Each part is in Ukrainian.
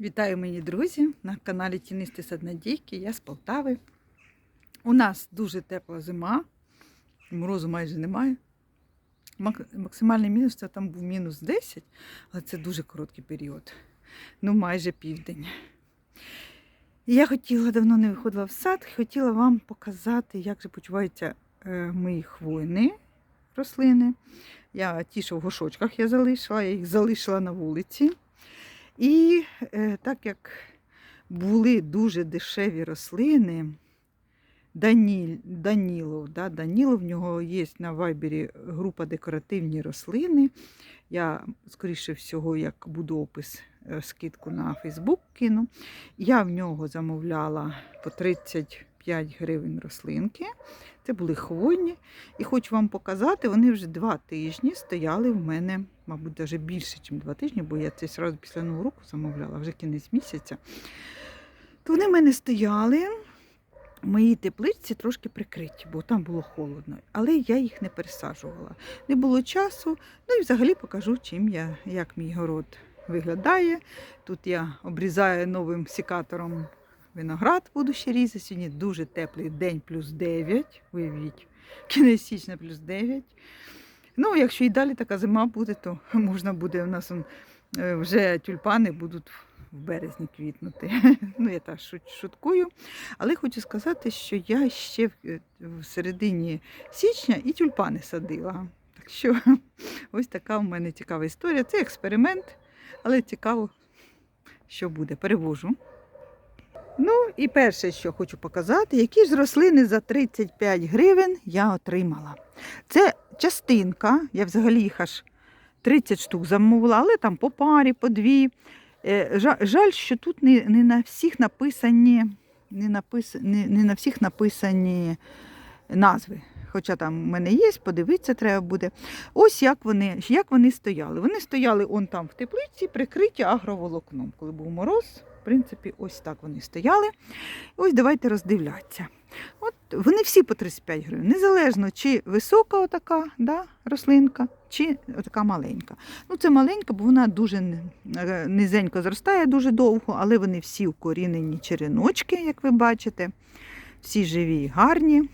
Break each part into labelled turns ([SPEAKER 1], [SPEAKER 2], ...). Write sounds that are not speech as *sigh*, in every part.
[SPEAKER 1] Вітаю мої друзі на каналі Тінисти Саднадійки. Я з Полтави. У нас дуже тепла зима, морозу майже немає. Максимальний мінус це там був мінус 10, але це дуже короткий період. Ну, майже південь. Я хотіла, давно не виходила в сад, хотіла вам показати, як же почуваються е, мої хвойні рослини. Я ті, що в горшочках я залишила, я їх залишила на вулиці. І е, так як були дуже дешеві рослини, Даніль, Данілов, да, Данілов, в нього є на вайбері група декоративні рослини. Я, скоріше всього, як буду опис, е, скидку на Фейсбук кину. Я в нього замовляла по 35 гривень рослинки. Це були хвойні. І хочу вам показати, вони вже два тижні стояли в мене, мабуть, навіть більше, ніж два тижні, бо я це одразу після Нового року замовляла, вже кінець місяця. То вони в мене стояли. В моїй тепличці трошки прикриті, бо там було холодно. Але я їх не пересаджувала. Не було часу. Ну і взагалі покажу, чим я, як мій город виглядає. Тут я обрізаю новим сікатором виноград, буду ще різати. Сьогодні дуже теплий день, плюс 9. Уявіть, кінець січня плюс 9. Ну, якщо і далі така зима буде, то можна буде у нас е, вже тюльпани будуть в березні квітнути. *laughs* Ну, я так шуткую. Але хочу сказати, що я ще в- е, середині січня і тюльпани садила. Так що *laughs* ось така в мене цікава історія. Це експеримент, але цікаво, що буде. Перевожу. Ну і перше, що хочу показати, які ж рослини за 35 гривень я отримала. Це частинка, я взагалі їх аж 30 штук замовила, але там по парі, по дві. Е, Жаль, що тут не, не на всіх написані, не, напис, не, не на всіх написані назви. Хоча там в мене є, подивитися треба буде. Ось як вони, як вони стояли. Вони стояли он там в теплиці, прикриті агроволокном. Коли був мороз, принципі, ось так вони стояли. Ось давайте роздивлятися. От вони всі по 35 гривень, незалежно, чи висока отака да, рослинка, чи така маленька. Ну, це маленька, бо вона дуже е, низенько зростає дуже довго, але вони всі укорінені череночки, як ви бачите. Всі живі і гарні.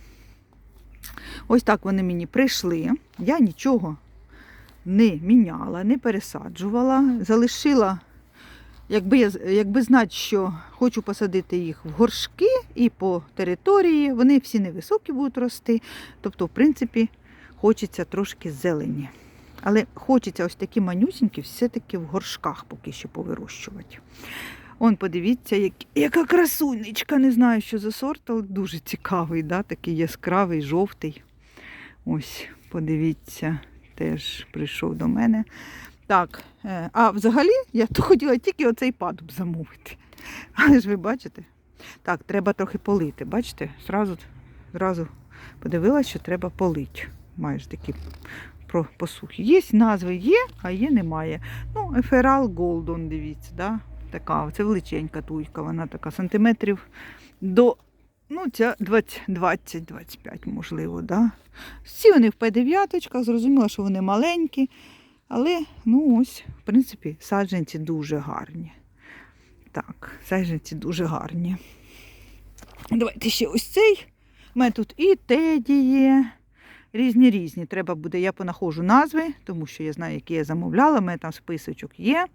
[SPEAKER 1] Ось так вони мені прийшли. Я нічого не міняла, не пересаджувала, залишила. Якби, я, якби знати, що хочу посадити їх в горшки і по території, вони всі невисокі будуть рости. Тобто, в принципі, хочеться трошки зелені. Але хочеться ось такі манюсінькі все-таки в горшках поки що повирощувати. Он, подивіться, як, яка красунечка, не знаю, що за сорт, але дуже цікавий, да? такий яскравий, жовтий. Ось, подивіться, теж прийшов до мене. Так, е, а взагалі я то хотіла тільки оцей падуб замовити. *laughs* Але ж ви бачите? Так, треба трохи полити. Бачите? Зразу, зразу подивилася, що треба полити. Майже такі про посухи. Є назви є, а є немає. Ну, Еферал Голдон, дивіться, да? така, це величенька туйка, вона така сантиметрів до ну, ця 20-25, можливо. Да? Всі вони в П9, зрозуміло, що вони маленькі. Але, ну ось, в принципі, саджанці дуже гарні. Так, саджанці дуже гарні. Давайте ще ось цей. У мене тут і теді є. Різні різні. Треба буде, я понаходжу назви, тому що я знаю, які я замовляла. У мене там списочок є.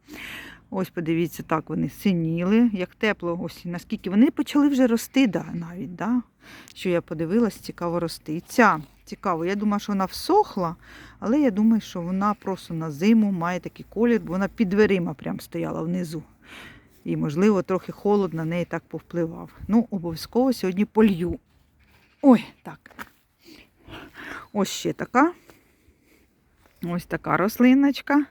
[SPEAKER 1] Ось подивіться, так вони синіли, як тепло, ось наскільки вони почали вже рости, да, навіть, да? що я подивилась, цікаво рости. І ця цікаво, я думаю, що вона всохла, але я думаю, що вона просто на зиму має такий колір, бо вона під дверима прям стояла внизу. І, можливо, трохи холод на неї так повпливав. Ну, обов'язково сьогодні полью. Ой, так. Ось ще така. Ось така рослиночка.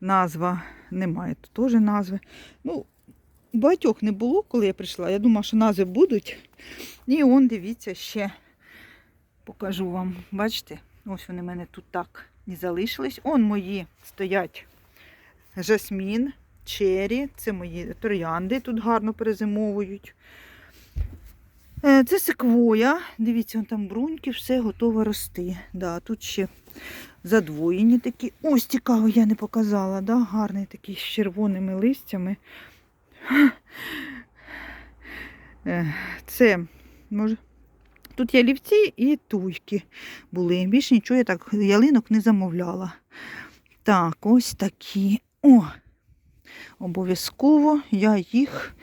[SPEAKER 1] Назва немає тут теж назви. Ну, багатьох не було, коли я прийшла. Я думала, що назви будуть. І он, дивіться, ще покажу вам. Бачите? Ось вони в мене тут так не залишились. Он мої стоять жасмін, чері, це мої троянди, тут гарно перезимовують. Е, Це секвоя. Дивіться, там бруньки, все готово рости. Да, тут ще задвоєні такі. Ось цікаво, я не показала. Да? Гарний такий з червоними листями. Це може. Тут ялівці і туйки були. Більше нічого я так ялинок не замовляла. Так, ось такі. О! Обов'язково я їх.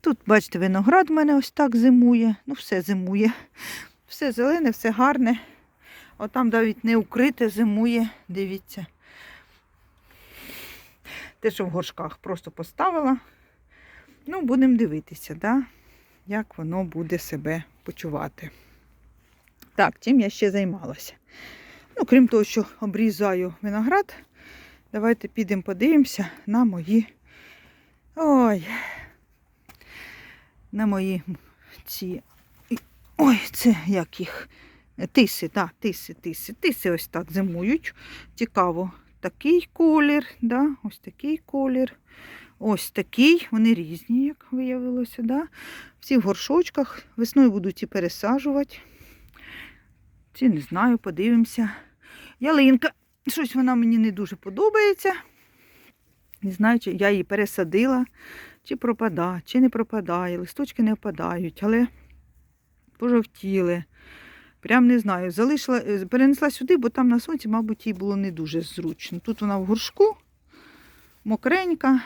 [SPEAKER 1] Тут, бачите, виноград в мене ось так зимує. Ну, все зимує. Все зелене, все гарне. Отам навіть не укрите зимує, дивіться. Те, що в горшках просто поставила. Ну, будемо дивитися, да? як воно буде себе почувати. Так, чим я ще займалася? Ну, крім того, що обрізаю виноград, давайте підемо подивимося на мої. Ой, на мої ці. Ой, це як їх. Тиси, так, тиси, тиси. Тиси ось так зимують. Цікаво. Такий колір, да, ось такий колір. Ось такий, вони різні, як виявилося. Да? Всі в горшочках. Весною буду ці пересаджувати. Ці не знаю, подивимося. Ялинка. Щось вона мені не дуже подобається. Не знаю, чи я її пересадила, чи пропадає, чи не пропадає. Листочки не впадають, але пожовтіли. Прям не знаю. Залишила, е, перенесла сюди, бо там на сонці, мабуть, їй було не дуже зручно. Тут вона в горшку, мокренька.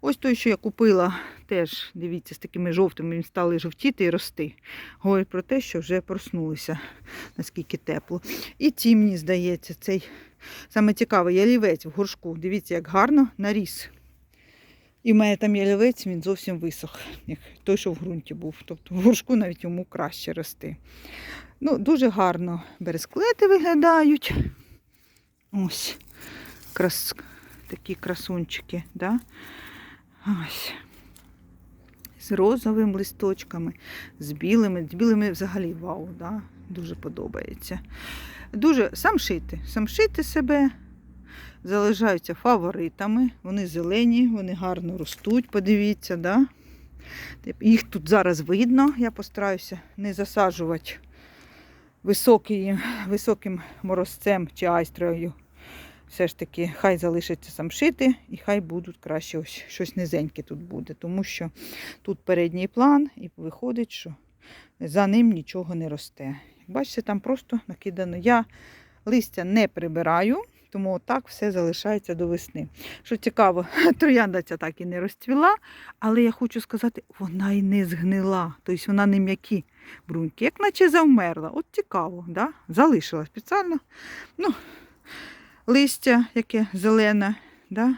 [SPEAKER 1] Ось той, що я купила, теж, дивіться, з такими жовтими він стали жовтіти і рости. Говорить про те, що вже проснулися, наскільки тепло. І ті, мені здається, цей саме цікавий ялівець в горшку. Дивіться, як гарно наріс. І в мене там ялівець, він зовсім висох, як той, що в ґрунті був. Тобто в горшку навіть йому краще рости. Ну, дуже гарно бересклети виглядають. Ось крас... такі красунчики, да? Ось. З розовими листочками, з білими. З білими взагалі вау, да? дуже подобається. Дуже самшити, самшити себе залишаються фаворитами. Вони зелені, вони гарно ростуть, подивіться, да? їх тут зараз видно. Я постараюся не засаджувати високий, високим морозцем чи айстрою. Все ж таки, хай залишаться самшити і хай будуть краще ось щось низеньке тут буде. Тому що тут передній план і виходить, що за ним нічого не росте. Бачите, там просто накидано. Я листя не прибираю, тому отак все залишається до весни. Що цікаво, *laughs* троянда ця так і не розцвіла, але я хочу сказати, вона і не згнила. Тобто вона не м'які бруньки, як наче завмерла. От цікаво, да? залишила спеціально. Ну, Листя, яке зелене, да?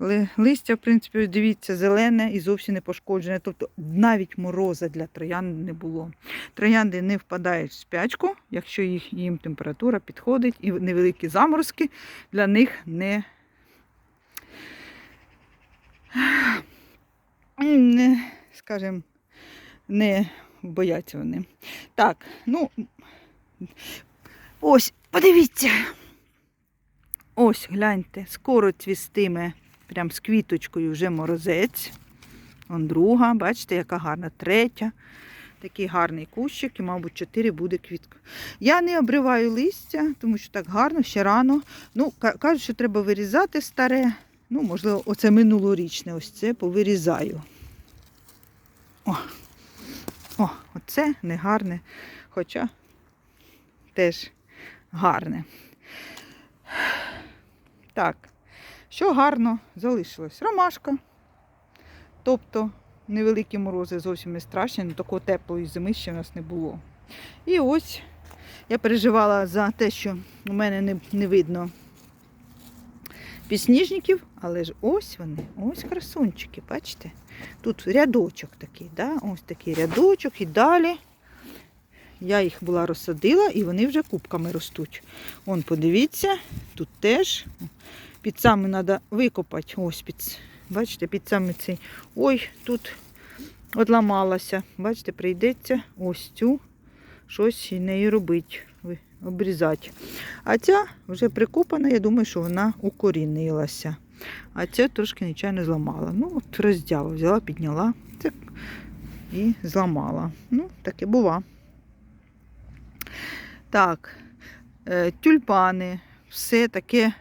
[SPEAKER 1] Ли- листя, в принципі, дивіться, зелене і зовсім не пошкоджене. Тобто навіть мороза для троянд не було. Троянди не впадають в спячку, якщо їх, їм температура підходить, і невеликі заморозки для них не, не скажімо, не бояться вони. Так, ну, ось, подивіться. Ось, гляньте, скоро цвістиме прям з квіточкою вже морозець. Вон друга, бачите, яка гарна, третя. Такий гарний кущик, і, мабуть, чотири буде квітка. Я не обриваю листя, тому що так гарно, ще рано. Ну, кажуть, що треба вирізати старе. Ну, можливо, оце минулорічне, ось це повирізаю. О, о, оце не гарне, хоча теж гарне. Так, що гарно залишилось? Ромашка. Тобто невеликі морози зовсім не страшні, але такої теплої зими ще в нас не було. І ось я переживала за те, що у мене не, не видно підсніжників, але ж ось вони, ось красунчики, бачите? Тут рядочок такий, да? ось такий рядочок і далі. Я їх була розсадила і вони вже кубками ростуть. Вон, подивіться, тут теж під саме треба викопати. Ось під, бачите, під саме цей. Ой, тут одламалася. Бачите, прийдеться ось цю щось і нею робити, обрізати. А ця вже прикопана, я думаю, що вона укорінилася. А ця трошки нечайно зламала. Ну, от роздяла, взяла, підняла так, і зламала. Ну, таке бува. Так, е, тюльпани, все таке.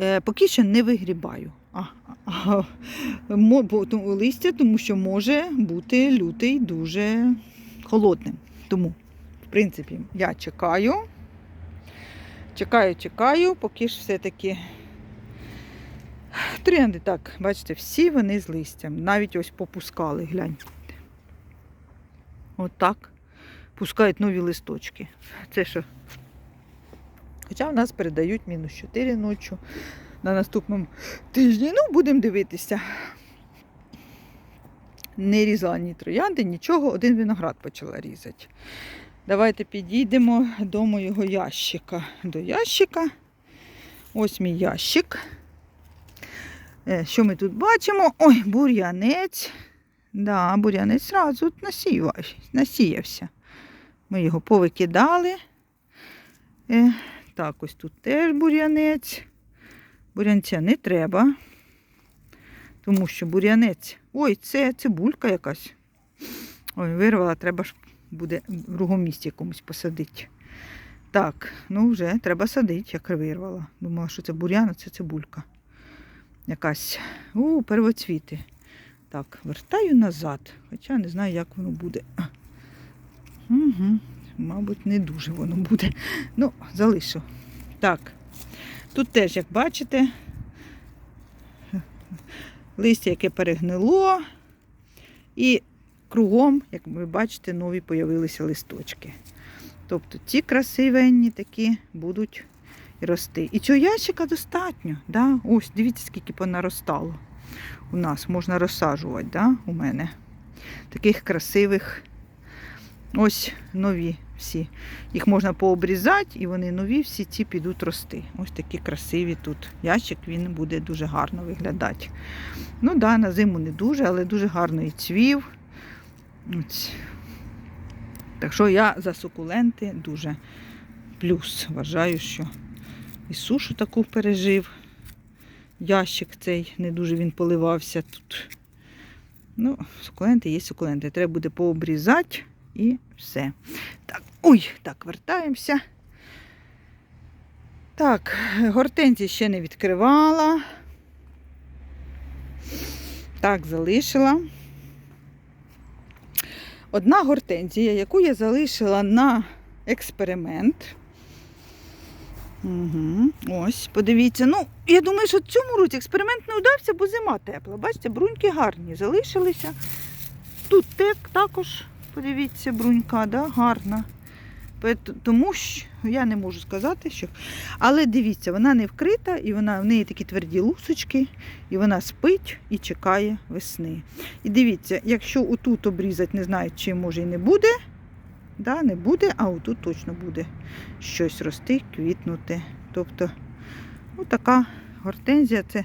[SPEAKER 1] Е, поки що не вигрібаю. А, А, листя, тому що може бути лютий дуже холодним. Тому, в принципі, я чекаю. Чекаю, чекаю, поки ж все-таки тренди, так, бачите, всі вони з листям. Навіть ось попускали, гляньте. Отак. Пускають нові листочки. Це що? Хоча в нас передають мінус 4 ночі на наступному тижні. Ну, будемо дивитися. Не різала ні троянди, нічого, один виноград почала різати. Давайте підійдемо до моєго ящика. До ящика. Ось мій ящик. Е, Що ми тут бачимо? Ой, бур'янець. Да, бур'янець насіяв- насіявся. Ми його повикидали. Так, ось тут теж бур'янець. Бур'янця не треба. Тому що бур'янець. Ой, це цибулька якась. Ой, вирвала, треба ж буде в другому місці комусь посадити. Так, ну вже треба садити, як вирвала. Думала, що це бур'ян, а це цибулька. Якась. У, первоцвіти. Так, вертаю назад. Хоча не знаю, як воно буде. Угу. Мабуть, не дуже воно буде. Ну, залишу. Так. Тут теж, як бачите, листя, яке перегнило, і кругом, як ви бачите, нові появилися листочки. Тобто ці красивенні такі будуть рости. І цього ящика достатньо. Да? Ось, дивіться, скільки понаростало. У нас можна розсаджувати, да? у мене. Таких красивих. Ось нові всі. Їх можна пообрізати, і вони нові, всі ці підуть рости. Ось такі красиві тут. Ящик він буде дуже гарно виглядати. Ну так, да, на зиму не дуже, але дуже гарно і цвів. Ось. Так що я за сукуленти дуже плюс. Вважаю, що і сушу таку пережив. Ящик цей не дуже він поливався тут. Ну, сукуленти є сукуленти. Треба буде пообрізати і все. Так, ой, так, вертаємося. Так, гортензії ще не відкривала. Так, залишила. Одна гортензія, яку я залишила на експеримент. Угу. Ось, подивіться. Ну, я думаю, що цьому році експеримент не удався, бо зима тепла. Бачите, бруньки гарні залишилися. Тут тек також, подивіться, брунька, да, гарна. Тому що я не можу сказати, що. Але дивіться, вона не вкрита, і вона в неї такі тверді лусочки, і вона спить і чекає весни. І дивіться, якщо отут обрізати, не знаю, чи може і не буде, да, не буде, а отут точно буде щось рости, квітнути. Тобто, отака гортензія, це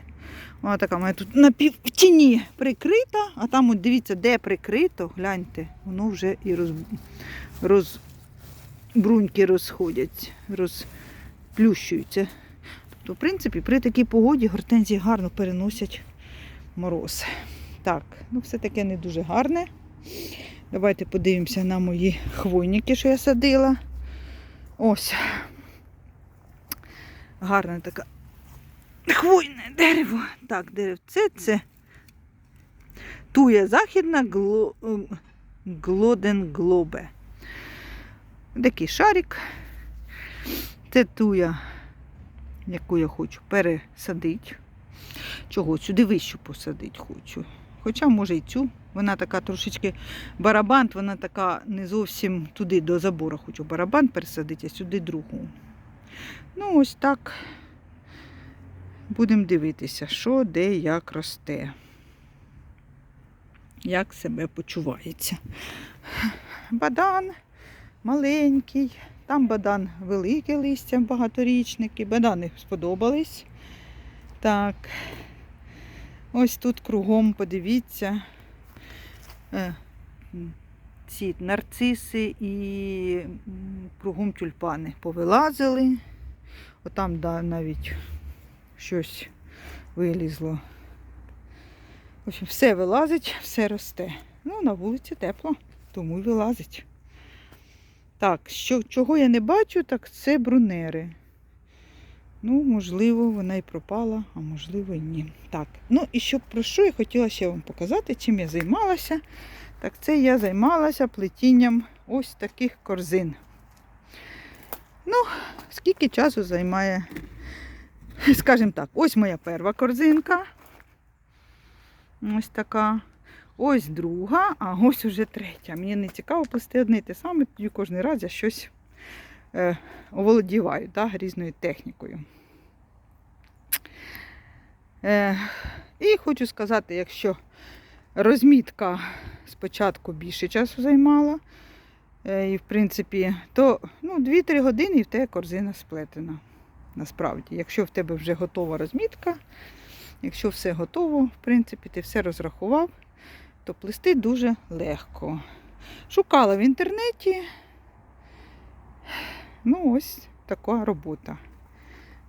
[SPEAKER 1] вона така має тут на пів в тіні прикрита, а там, от дивіться, де прикрито, гляньте, воно вже і роз, роз, бруньки розходять, розплющуються. Тобто, в принципі, при такій погоді гортензії гарно переносять мороз. Так, ну все таке не дуже гарне. Давайте подивимося на мої хвойники, що я садила. Ось. Гарна така хвойне дерево. Так, деревце це туя західна гло... ем, глоден глобе. Такий шарик. Це туя, яку я хочу пересадити. Чого? Сюди вищу посадити хочу. Хоча, може, і цю. Вона така трошечки барабант, вона така не зовсім туди до забору хочу барабан пересадити, а сюди другу. Ну, ось так. Будемо дивитися, що, де, як росте. Як себе почувається. Бадан маленький. Там бадан велике листя, багаторічники. Бадани сподобались. Так. Ось тут кругом подивіться. Е, Ці нарциси і кругом тюльпани повилазили. Отам да, навіть щось вилізло. В общем, все вилазить, все росте. Ну, на вулиці тепло, тому й вилазить. Так, що, чого я не бачу, так це брунери. Ну, можливо, вона і пропала, а можливо, ні. Так, ну і що про що я хотіла ще вам показати, чим я займалася. Так, це я займалася плетінням ось таких корзин. Ну, скільки часу займає, *laughs* скажімо так, ось моя перша корзинка. Ось така. Ось друга, а ось уже третя. Мені не цікаво плести одне і те саме, тоді кожен раз я щось е, оволодіваю да, різною технікою. Е, і хочу сказати, якщо розмітка спочатку більше часу займала, е, і в принципі, то ну, 2-3 години і в тебе корзина сплетена. Насправді, якщо в тебе вже готова розмітка, якщо все готово, в принципі, ти все розрахував, то плести дуже легко. Шукала в інтернеті. Ну, ось така робота.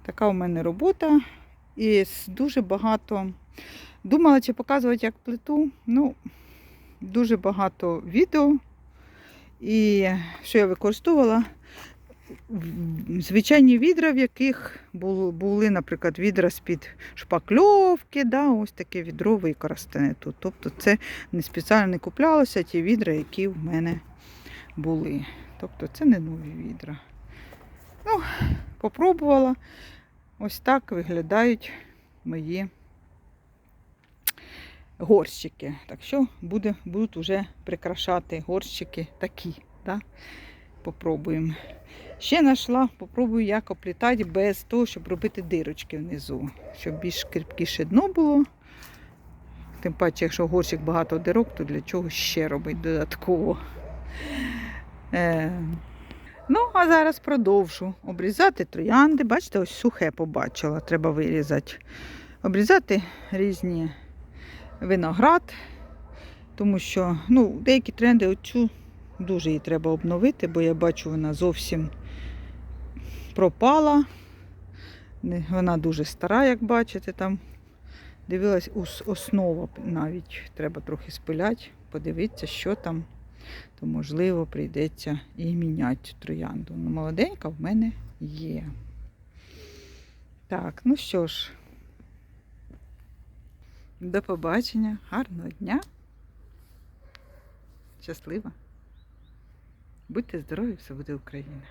[SPEAKER 1] Така у мене робота. І дуже багато. Думала, чи показувати, як плиту. Ну, дуже багато відео. І що я використовувала? Звичайні відра, в яких були наприклад, відра з-під шпакльовки, да, ось таке відро використане тут. Тобто це не спеціально не куплялося ті відра, які в мене були. Тобто це не нові відра. Ну, попробувала. Ось так виглядають мої горщики. Так що буде, будуть вже прикрашати горщики такі. Да? Попробуємо. Ще знайшла, попробую як оплітати без того, щоб робити дирочки внизу, щоб більш кріпкіше дно було. Тим паче, якщо горщик багато дирок, то для чого ще робити додатково. Е, Ну, а зараз продовжу обрізати троянди. Бачите, ось сухе побачила, треба вирізати. Обрізати різні виноград, тому що ну, деякі тренди оцю дуже її треба обновити, бо я бачу, вона зовсім пропала. Вона дуже стара, як бачите, там дивилась основа навіть треба трохи спиляти, подивитися, що там то можливо прийдеться і міняти троянду. Ну, молоденька в мене є. Так, ну що ж, до побачення, гарного дня. Щаслива. Будьте здорові, все буде Україна.